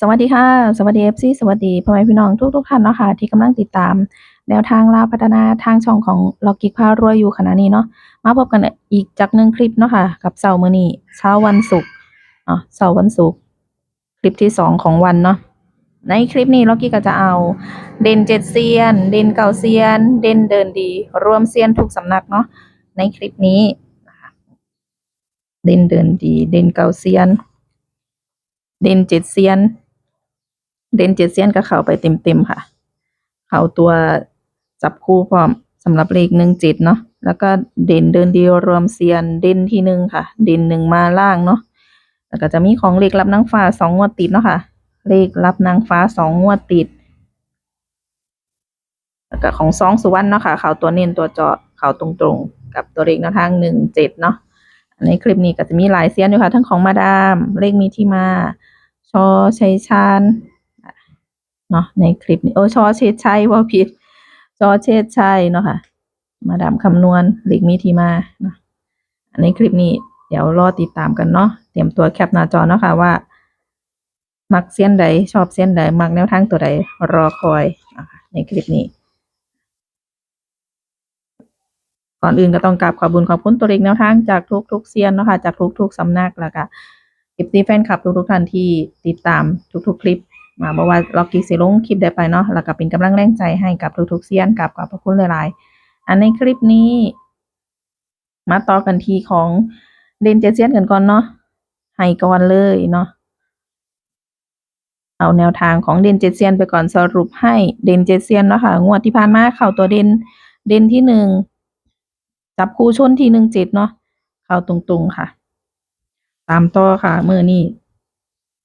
สวัสดีค่ะ สวัสดี FC สวัสดีพ่อแม่พี่น้องทุกทุกๆท่านเนาะค่ะที่กำลังติดตาม แนวทางลาวพัฒนาทางช่องของล็อกกิกพารวยอยู่ขณะนี้เนาะมาพบกันอีกจากหนึ่งคลิปเนาะค่ะ กับเสาร์มื้อนี้เช้าวันศุกร์เนาะเสาร์วันศุกร์คลิปที่สองของวันเนาะในคลิปนี้ล็อกกี้ก็จะเอาเด่นเจ็ดเซียน เด่นเก่าเซียน เด่นเดินดี รวมเซียนทุกสำนักเนาะในคลิปนี้เด่นเดินดี เด่นเก่าเซียน เด่นเจ็ดเซียน เด่นเจ็ดเซียนก็เข้าไปเต็มๆค่ะ เข้าตัวจับคู่พร้อมสำหรับเลขหนึ่งเจ็ดเนาะแล้วก็เด่นเดินเดียวรวมเซียนเด่นที่หนึ่งค่ะ เด่นหนึ่งมาล่างเนาะแล้วก็จะมีของเลขรับนางฟ้าสองงวดติดเนาะค่ะ เลขรับนางฟ้าสองงวดติด แล้วก็ของสองสุวรรณเนาะค่ะ เขาตัวเน้นตัวเจาะเขาตรงๆ กับตัวเลขแนวทางหนึ่งเจ็ดเนาะในคลิปนี้ก็จะมีหลายเซียนอยู่ค่ะ ทั้งของมาดาม เลขมีที่มา ชอชัยชาญ เนาะในคลิปนี้โอ้ชอเชษชัยว่าผิดชอเชษชัยเนาะค่ะ มาดามคำนวณเลขมีทีมาเนาะอันในคลิปนี้เดี๋ยวรอติดตามกันเนาะเตรียมตัวแคปหน้าจอเนาะค่ะว่า มักเส้นใดชอบเส้นใดมักแนวทางตัวใดรอคอยในคลิปนี้ก่อนอื่นก็ต้องกราบขอบคุญขอบคุณตัวเลขแนวทางจากทุกทุกๆเซียนเนาะค่ะจากทุกทุกๆสำนักแล้วก็เอฟซีแฟนคลับทุกทุกๆท่านที่ติดตามทุกๆคลิป มาบอกว่าล็อกกี้สิลงคลิปได้ไปเนาะแล้วก็เป็นกำลังแรงใจให้กับทุกๆเซียนกับขอบพระคุณหลายๆอันในคลิปนี้ มาต่อกันทีของเดนเจเซียนกันก่อนเนาะให้ก่อนเลยเนาะเอาแนวทางของเดนเจเซียนไปก่อนสรุปให้เดนเจเซียนเนาะค่ะงวดที่ผ่านมาเข้าตัวเดนเดนที่หนึ่งจับคู่ชนที่หนึ่งเจ็ดเนาะเข้าตรงๆค่ะ ตามต่อค่ะเมื่อนี้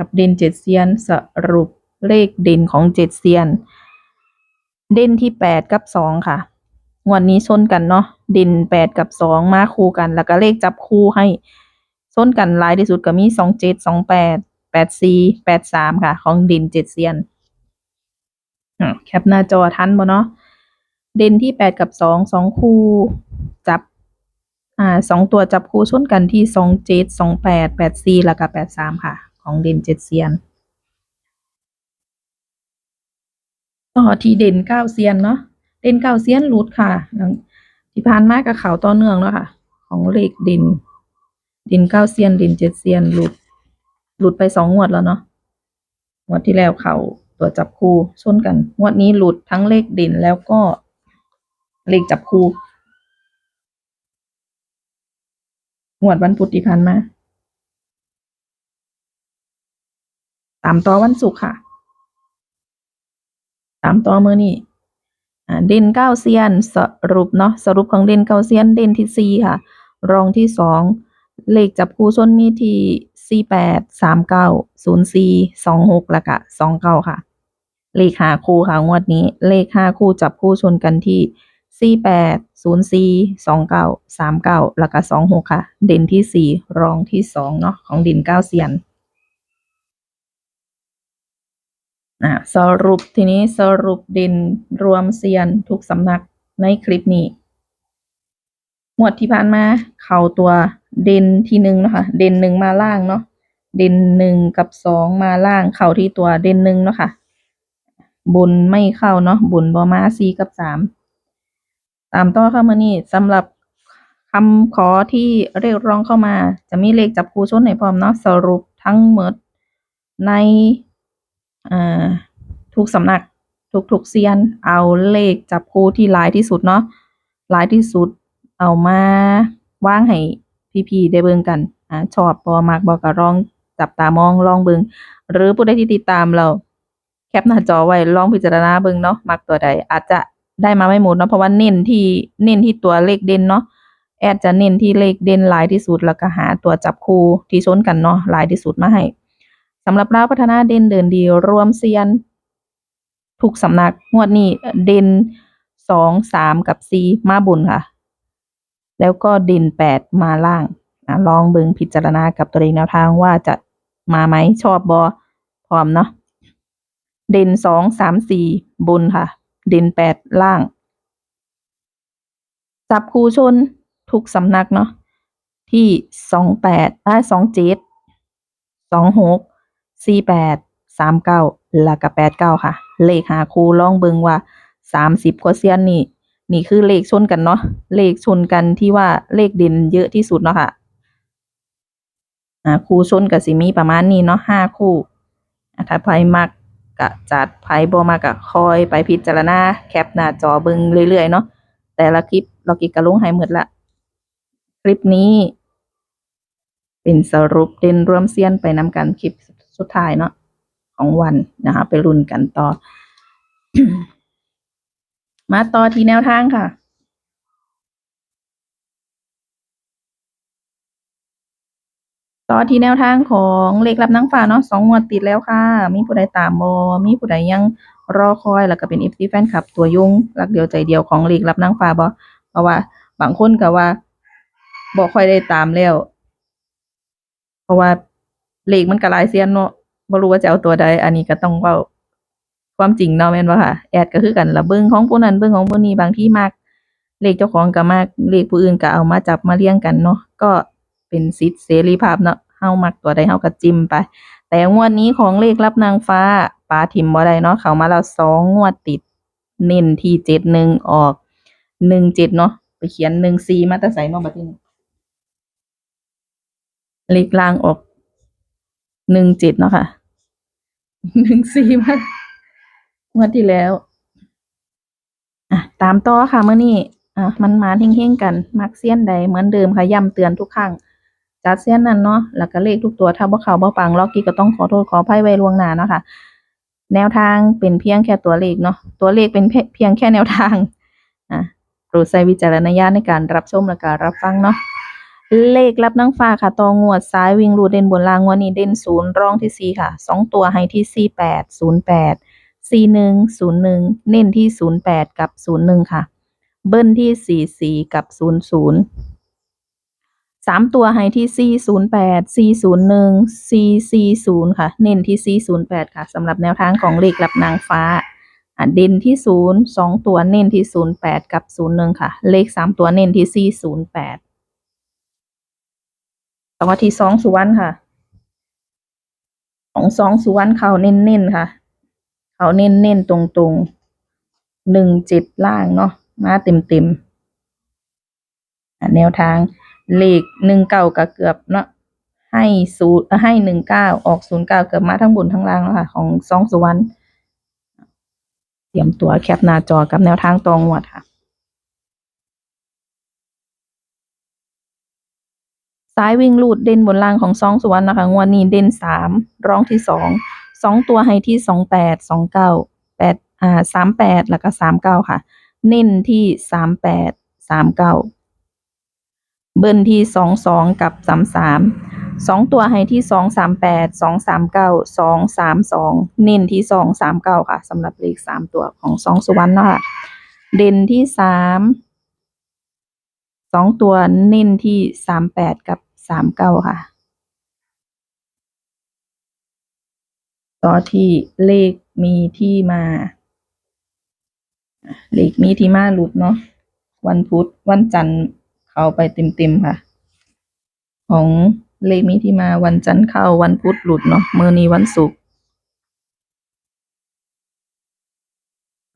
กับเดนเจ็ดเซียนสรุปเลขเด่นของเจ็ดเซียน เด่นที่แปดกับสองค่ะงวดนนี้ชนกันเนาะเด่นแปดกับสองมาคู่กัน แล้วก็เลขจับคู่ให้ชนกันหลายที่สุดก็มีสองเจ็ดสองแปดแปดสี่แปดสามค่ะ ของเด่นเจ็ดเซียนแคปหน้าจอทันบ่เนาะเด่นที่แปดกับสองสองคู่จับอ่าสองตัวจับคู่ชนกันที่สองเจ็ดสองแปดแปดสี่แล้วก็แปดสามค่ะ ของเด่นเจ็ดเซียน ต่อที่เด่นเก้าเซียนเนาะเด่นเก้าเซียนหลุดค่ะที่ผ่านมากับเขาต่อเนื่องแล้วค่ะ ของเลขเด่นเด่นเก้าเซียนเด่นเจ็ดเซียนหลุด หลุดไปสองงวดแล้วเนาะงวดที่แล้วเขาตัวจับคู่ชนกันงวดนี้หลุดทั้งเลขเด่นแล้วก็เลขจับคู่งวดวันพุธที่ผ่านมา ตามต่อวันศุกร์ค่ะ ตามต่อมือนี่เด่นเก้าเซียนสรุปเนาะสรุปของเด่นเก้าเซียนเด่นที่สี่ค่ะ รองที่สองเลขจับคู่ชนมีที่สี่แปดสามเก้าศูนย์สี่สองหกล้วก็สองเก้าค่ะ เลขห้าคู่ค่ะงวดนี้ เลขห้าคู่จับคู่ชนกันที่สี่แปดศูนย์สี่สองเก้าสามเก้าล้วก็สองหกค่ะ เด่นที่สี่รองที่สองเนาะของเด่นเก้าเซียน อ่าสรุปทีนี้สรุปเด่นรวมเซียนทุกสำนักในคลิปนี้หมวดที่ผ่านมา เข้าตัวเด่นที่หนึ่งเนาะคะเด่นหนึ่งมาล่างเนาะเด่นหนึ่งกับสองมาล่าง เข้าที่ตัวเด่นหนึ่งเนาะค่ะบนไม่เข้าเนาะบนบอมาสี่กับสามตามต่อเข้ามานี่สำหรับคำขอที่เรียกร้องเข้ามา จะมีเลขจับคู่ชนให้พร้อมเนาะสรุปทั้งหมดใน ทุกสำนักทุกทุกๆเซียน เอาเลขจับคู่ที่หลายที่สุดเนาะหลายที่สุดเอามาว่างให้พี่ๆได้เบิ่งกันอ่าชอบบ่มักบ่ก็ลองจับตามองลองเบิ่งหรือผู้ใดที่ติดตามเรา แคปหน้าจอไว้ลองพิจารณาเบิ่งเนาะมักตัวใด อาจจะได้มาไม่หมดเนาะเพราะว่าเน้นที่เน้นที่ตัวเลขเด่นเนาะแอดจะเน้นที่เลขเด่นหลายที่สุดแล้วก็หาตัวจับคู่ที่ชนกันเนาะหลายที่สุดมาให้ สำหรับเราพัฒนาเด่นเดินดีรวมเซียนทุกสำนักงวดนี้เด่นสองสามกับสี่มาบนค่ะ แล้วก็เด่นแปดมาล่างอะลองเบิงพิจารณากับตัวเองแนวทางว่าจะมาไหมชอบบอพร้อมเนาะเด่นสองสามสี่บนค่ะ เด่นแปดล่าง จับคู่ชนทุกสำนักเนาะที่สองแปดอ่าสองเจ็ดสองหก สี่แปดสามเก้าแล้วก็แปดเก้าค่ะ เลขหาคูลองเบิงว่าสามสิบกว่าเซียนนี่นี่คือเลขชนกันเนาะเลขชนกันที่ว่าเลขเด่นเยอะที่สุดเนาะค่ะอ่าคู่ชนก็สิมีประมาณนี้เนาะห้าคู่ถ้าไผมักก็จัดไผบ่มักก็คอยไปพิจารณาแคปหน้าจอเบิงเรื่อยๆเนาะแต่ละคลิปเรากิกก็ลงให้หมดละคลิปนี้ เป็นสรุปเด่นรวมเซียนไปนำกันคลิปสุด ท้ายเนาะของวันนะคะ ไปลุ้นกันต่อ มาต่อที่แนวทางค่ะต่อที่แนวทางของเลขรับนางฟ้าเนาะสองงวดติดแล้วค่ะ มีผู้ใดตามบอมีผู้ใดยังรอคอยแล้วก็เป็น FC แฟนคลับ ตัวยุ่งรักเดียวใจเดียวของเลขรับนางฟ้าบอเพราะว่า บางคนก็ว่าบ่ค่อยได้ตามแล้ว เพราะว่า เลขมันก็หลายเซียนเนาะบ่รู้ว่าจะเอาตัวใด อันนี้ก็ต้องเว้าความจริงเนาะแม่นบ่ค่ะ แอดก็คือกันละเบิ่งของผู้นั้นเบิ่งของผู้นี้บางที่มักเลขเจ้าของก็มักเลขผู้อื่นก็เอามาจับมาเรียงกันเนาะ ก็เป็นสิทธิเสรีภาพเนาะเฮามักตัวใดเฮาก็จิ้มไป แต่งวดนี้ของเลขรับนางฟ้าปาทิมบ่ได้เนาะ เข้ามาแล้วสองงวดติด เน้นที่เจ็ดหนึ่งออกหนึ่งเจ็ดเนาะ ไปเขียนหนึ่งสี่มาแต่ใส่เนาะบัดนี้เลขล่างออก หนึ่งเจ็ดเนาะค่ะหนึ่งสี่มางวดที่แล้ว อะ ตามต่อค่ะเมื่อนี้อะมันมาเฮงๆกัน มักเซียนใดเหมือนเดิมค่ะย้ำเตือนทุกครั้งจัดเซียนนั้นเนาะแล้วก็เลขทุกตัวถ้าบ่เข้าบ่ปังล็อกกี้ก็ต้องขอโทษขออภัยไว้ล่วงหน้าเนาะค่ะแนวทางเป็นเพียงแค่ตัวเลขเนาะตัวเลขเป็นเพียงแค่แนวทางอะโปรดใช้วิจารณญาณในการรับชมและการรับฟังเนาะ เลขรับนางฟ้าค่ะตองวดซ้ายวิ่งรูเด่นบนลางงวันนี้เด่นศูนย์รองที่สี่ค่ะสองตัวให้ที่สี่แปดศูนย์แปดสี่หนึ่งศูนย์หนึ่งเน้นที่ศูนย์แปดกับศูนย์หนึ่งค่ะ เบิ้ลที่สี่สี่กับศูนย์ศูนย์สามตัวให้ที่สี่ศูนย์แปดสี่ศูนย์หนึ่งสี่สี่ศูนย์ค่ะ เน้นที่สี่ศูนย์แปดค่ะสำหรับแนวทางของเลขรับนางฟ้าเด่นที่ศูนย์สองตัวเน้นที่ศูนย์แปดกับศูนย์หนึ่งค่ะ เลขสามตัวเน้นที่สี่ศูนย์แปด ต่อที่สองสุวรรณค่ะ ของสองสุวรรณเขาเน้นๆค่ะ เขาเน้นๆตรงๆหนึ่งเจ็ดล่างเนาะมาเต็มๆอะแนวทางเลขหนึ่งเก้าก็เกือบเนาะให้ศูนย์ให้หนึ่งเก้าออกศูนย์เก้าเกือบมาทั้งบนทั้งล่างแล้วค่ะ ของสองสุวรรณเตรียมตัวแคปหน้าจอกับแนวทางตองวดค่ะ ซ้ายวิ่งลูดเด่นบนล่างของซองสุวรรณนะคะงวดนี้เด่นสามร้องที่สองสองตัวให้ที่สองแปดสองเก้าแปดอ่าสามแปดแล้วก็สามเก้าค่ะ เน้นที่สามแปดสามเก้าเบิ้ลที่สองสองกับสามสามสองตัวให้ที่สองสามแปดสองสามเก้าสองสามสองเน้นที่สองสามเก้าค่ะสำหรับเลขสามตัวของซองสุวรรณเนาะค่ะเด่นที่สาม สองตัวเน้นที่สามแปดกับสามเก้าค่ะ ต่อที่เลขมีที่มา เลขมีที่มาหลุดเนาะวันพุธวันจันทร์เข้าไปเต็มๆค่ะ ของเลขมีที่มาวันจันทร์เข้าวันพุธหลุดเนาะมื้อนี้วันศุกร์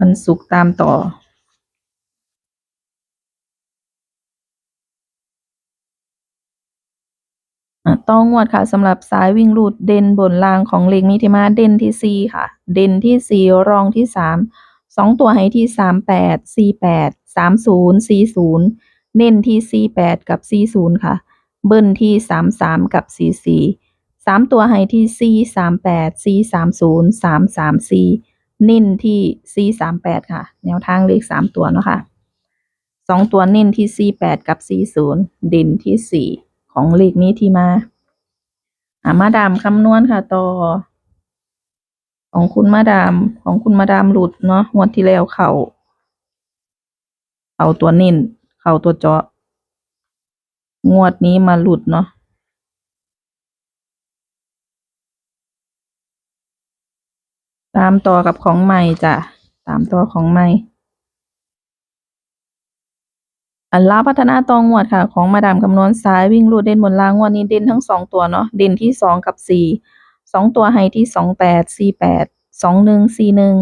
วันศุกร์ตามต่อ ต้องงวดค่ะสำหรับสายวิ่งรูดเด่นบนล่างของเลขมีที่มาเด่นที่สี่ค่ะ เด่นที่สี่รองที่สามสองตัวให้ที่สามแปดสี่แปดสามศูนย์สี่ศูนย์เน้นที่สี่แปดกับสี่ศูนย์ค่ะ เบิ้ลที่สามสามกับสี่สี่สามตัวให้ที่สี่สามแปดสี่สามศูนย์สามสามสี่เน้นที่สี่สามแปดค่ะ แนวทางเลขสามตัวเนาะค่ะสองตัวเน้นที่สี่แปดกับสี่ศูนย์เด่นที่สี่ของเลขนี้ที่มา อ่ามาดามคำนวณค่ะต่อ ของคุณมาดามของคุณมาดามหลุดเนาะงวดที่แล้วเขาเอาตัวเน้นเข่าตัวเจาะ งวดนี้มาหลุดเนาะตามต่อกับของใหม่จ้ะ ตามต่อของใหม่ อันลาพัฒนาตองงวดค่ะ ของมาดามคำนวณซ้ายวิ่งรูดเด่นบนล่างงวดนี้เด่นทั้งสองตัวเนาะเด่นที่สองกับสี่สองตัวให้ที่สองแปดสี่แปดสองหนึ่งสี่หนึ่ง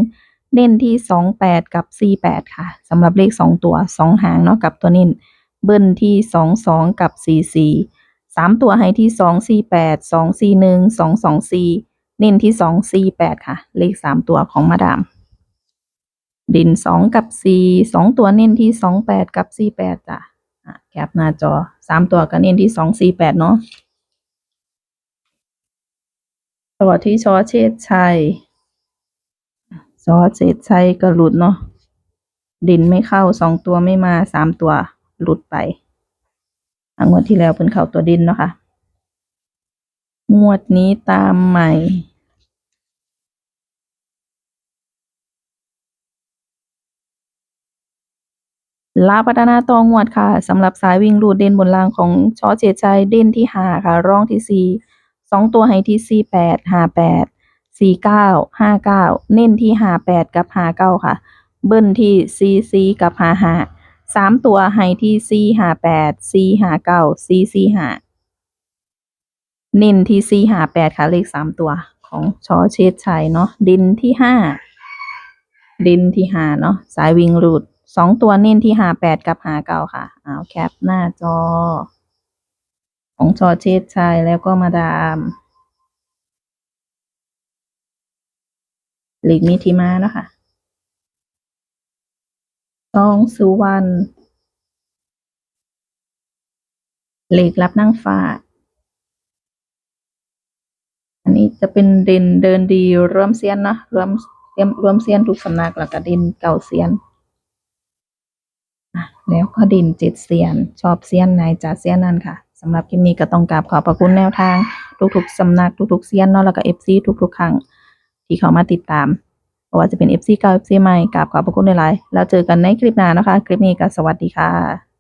เน้นที่สองแปดกับสี่แปดค่ะสำหรับเลขสองตัวสองหางเนาะกับตัวเน้นเบิ้ลที่สองสองกับสี่สี่สามตัวให้ที่สองสี่แปดสองสี่หนึ่งสองสองสี่เน้นที่สองสี่แปดค่ะ เลขสามตัวของมาดาม ดินสองกับสี่สองตัวเน้นที่สองแปดกับสี่แปดจ้ะแคปหน้าจอสามตัวก็เน้นที่สองสี่แปดเนาะต่อที่ชอเชษชัยชอเชษชัยก็หลุดเนาะดินไม่เข้าสองตัวไม่มาสามตัวหลุดไปงวดที่แล้วเพิ่นเข้าตัวดินเนาะค่ะงวดนี้ตามใหม่ ลาพัฒนาตองวดค่ะสำหรับสายวิ่งรูดเด่นบนรางของชอเจดชัยเด่นที่หาค่ะร่องที่สี่สองตัวให้ที่สี่แปดหาแปดสี่เก้าห้าเก้าเน้นที่หาแปดกับหาเก้าค่ะ เบิ้ลที่สี่สี่กับหาห้าสามตัวให้ที่สี่หาแปดสี่หาเก้าสี่สี่หาเน้นที่สี่หาแปดค่ะเลขสามตัวของชอเชดชัยเนาะดินที่ห้าดินที่หาเนาะสายวิ่งรูด สองตัวเน้นที่หาแปดกับหาเก้าค่ะเอาแคปหน้าจอ ของจอเชษชัยแล้วก็มาดามหลีกมีทีมาเนาะค่ะตองสุวรรณหลีกรับนั่งฟ้า อันนี้จะเป็นเดินเดินดีรวมเซียนนะรวมเรียมรวมเซียนทุกสำนักแล้วก็ดินเก่าเซียน แล้วก็ดินเจ็ดเซียน ชอบเซียนนายจ่าเซียนนั่นค่ะสำหรับคลิปนี้ก็ต้องกราบขอบพระคุณแนวทางทุกๆสำนักทุกๆเซียนเนาะแล้วก็เอฟซีทุกๆครั้งที่เขามาติดตามว่าจะเป็นเอฟซีเก่าเอฟซีใหม่กราบขอบพระคุณหลายๆแล้วเจอกันในคลิปหน้านะคะ คลิปนี้ก็สวัสดีค่ะ